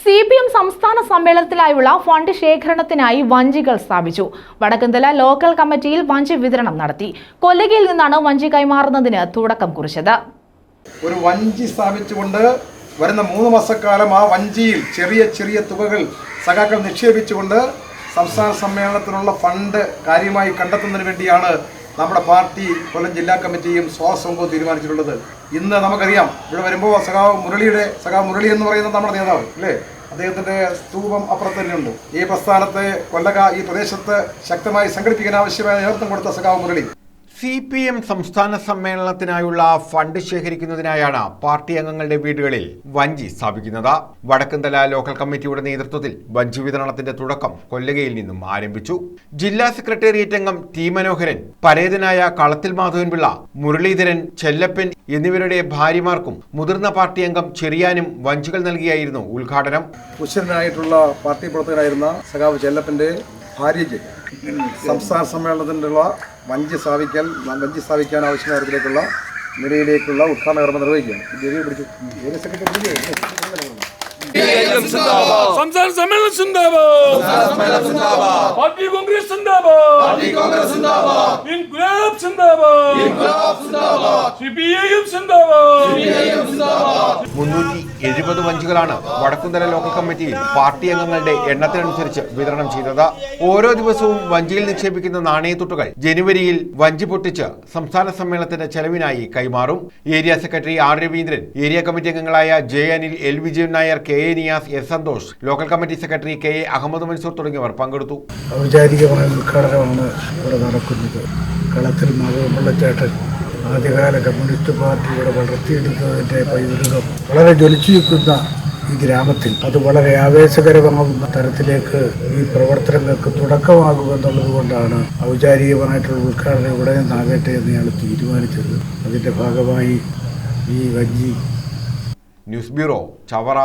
C P M സംസ്ഥാന സമ്മേളനത്തിലായുള്ള fund ശേഖരണത്തിനായി വഞ്ചികൾ സ്ഥാപിച്ചു. Vadakkanthala local കമ്മിറ്റിയിൽ വഞ്ചി വിതരണം നടത്തി. കൊല്ലകയിൽ നിന്നാണ് വഞ്ചി കൈമാറുന്നതിന് തുടക്കം കുറിച്ചത്. ഒരു വഞ്ചി സ്ഥാപിച്ചുകൊണ്ട് വരുന്ന മൂന്ന് മാസക്കാലം ആ വഞ്ചിയിൽ ചെറിയ ചെറിയ തുകകൾ സഖാക്കൾ നിക്ഷേപിച്ചുകൊണ്ട് സംസ്ഥാന സമ്മേളനത്തിനുള്ള ഫണ്ട് കാര്യമായി കണ്ടെത്തുന്നതിന് വേണ്ടിയാണ് നമ്മുടെ പാർട്ടി കൊല്ലം ജില്ലാ കമ്മിറ്റിയും സ്വാസംഘവും തീരുമാനിച്ചിട്ടുള്ളത്. ഇന്ന് നമുക്കറിയാം ഇവിടെ വരുമ്പോൾ സഖാവ് മുരളിയുടെ സഖാവ് മുരളി എന്ന് പറയുന്നത് നമ്മുടെ നേതാവ് അല്ലേ? അദ്ദേഹത്തിന്റെ സ്തൂപം അപ്പുറത്ത് തന്നെയുണ്ട്. ഈ പ്രസ്ഥാനത്തെ കൊല്ലക ഈ പ്രദേശത്ത് ശക്തമായി സംഘടിപ്പിക്കാൻ ആവശ്യമായ നേതൃത്വം കൊടുത്ത സഖാവ് മുരളി. സി പി എം സംസ്ഥാന സമ്മേളനത്തിനായുള്ള ഫണ്ട് ശേഖരിക്കുന്നതിനായാണ് പാർട്ടി അംഗങ്ങളുടെ വീടുകളിൽ വഞ്ചി സ്ഥാപിക്കുന്നത്. വടക്കന്തല ലോക്കൽ കമ്മിറ്റിയുടെ നേതൃത്വത്തിൽ വഞ്ചി വിതരണത്തിന്റെ തുടക്കം കൊല്ലകയിൽ നിന്നും ആരംഭിച്ചു. ജില്ലാ സെക്രട്ടേറിയറ്റ് അംഗം ടി മനോഹരൻ പരേതനായ കളത്തിൽ മാധവൻപിള്ള മുരളീധരൻ ചെല്ലപ്പൻ എന്നിവരുടെ ഭാര്യമാർക്കും മുതിർന്ന പാർട്ടി അംഗം ചെറിയാനും വഞ്ചികൾ നൽകിയായിരുന്നു ഉദ്ഘാടനം. ഉശരനായിട്ടുള്ള പാർട്ടി പ്രവർത്തകനായിരുന്ന സഖാവ് ചെല്ലപ്പന്റെ ഭാര്യ സംസ്ഥാന സമ്മേളനത്തിനുള്ള വഞ്ചി സ്ഥാപിക്കാൻ വഞ്ചി സ്ഥാപിക്കാൻ ആവശ്യമായ തരത്തിലേക്കുള്ള നിലയിലേക്കുള്ള ഉദ്ഘാടന കർമ്മം നിർവഹിക്കുകയാണ്. ദേവിയെ പിടിച്ചു സെക്രട്ടറി സംസ്ഥാന സമ്മേളനം സിന്ദാബാദ്. പാർട്ടി കോൺഗ്രസ് സിന്ദാബാദ്. ഇൻക്ലാബ് സിന്ദാബാദ്. സിപിഐഎം സിന്ദാബാദ്. മുന്നൂറ്റി എഴുപത് വഞ്ചികളാണ് വടക്കുന്തല ലോക്കൽ കമ്മിറ്റിയിൽ പാർട്ടി അംഗങ്ങളുടെ എണ്ണത്തിനനുസരിച്ച് വിതരണം ചെയ്തത്. ഓരോ ദിവസവും വഞ്ചിയിൽ നിക്ഷേപിക്കുന്ന നാണയത്തുട്ടുകൾ ജനുവരിയിൽ വഞ്ചി പൊട്ടിച്ച് സംസ്ഥാന സമ്മേളനത്തിന്റെ ചെലവിനായി കൈമാറും. Area secretary R Raveendran area committee അംഗങ്ങളായ J Anil L Vijayan Nair K A Niyas S Santhosh local committee secretary K A Ahammed Mansoor തുടങ്ങിയവർ പങ്കെടുത്തു. ഔപചാരികമായ ഉദ്ഘാടനമാണ് ഇവിടെ നടക്കുന്നത്. കളത്തിൽ മാധവപിള്ളച്ചേട്ടൻ ആദ്യകാല കമ്മ്യൂണിസ്റ്റ് പാർട്ടിയുടെ വളർത്തിയെടുത്തതിന്റെ പൈതൃകം വളരെ ജ്വലിച്ചു നിൽക്കുന്ന ഈ ഗ്രാമത്തിൽ. അത് വളരെ ആവേശകരമാകുന്ന തരത്തിലേക്ക് ഈ പ്രവർത്തനങ്ങൾക്ക് തുടക്കമാകുമെന്നുള്ളത് കൊണ്ടാണ് ഔപചാരികമായിട്ടുള്ള ഉദ്ഘാടനം ഇവിടെ നിന്നാകട്ടെ എന്ന് ഞങ്ങൾ തീരുമാനിച്ചത്. അതിന്റെ ഭാഗമായി ഈ വഞ്ചി. News bureau Chavara.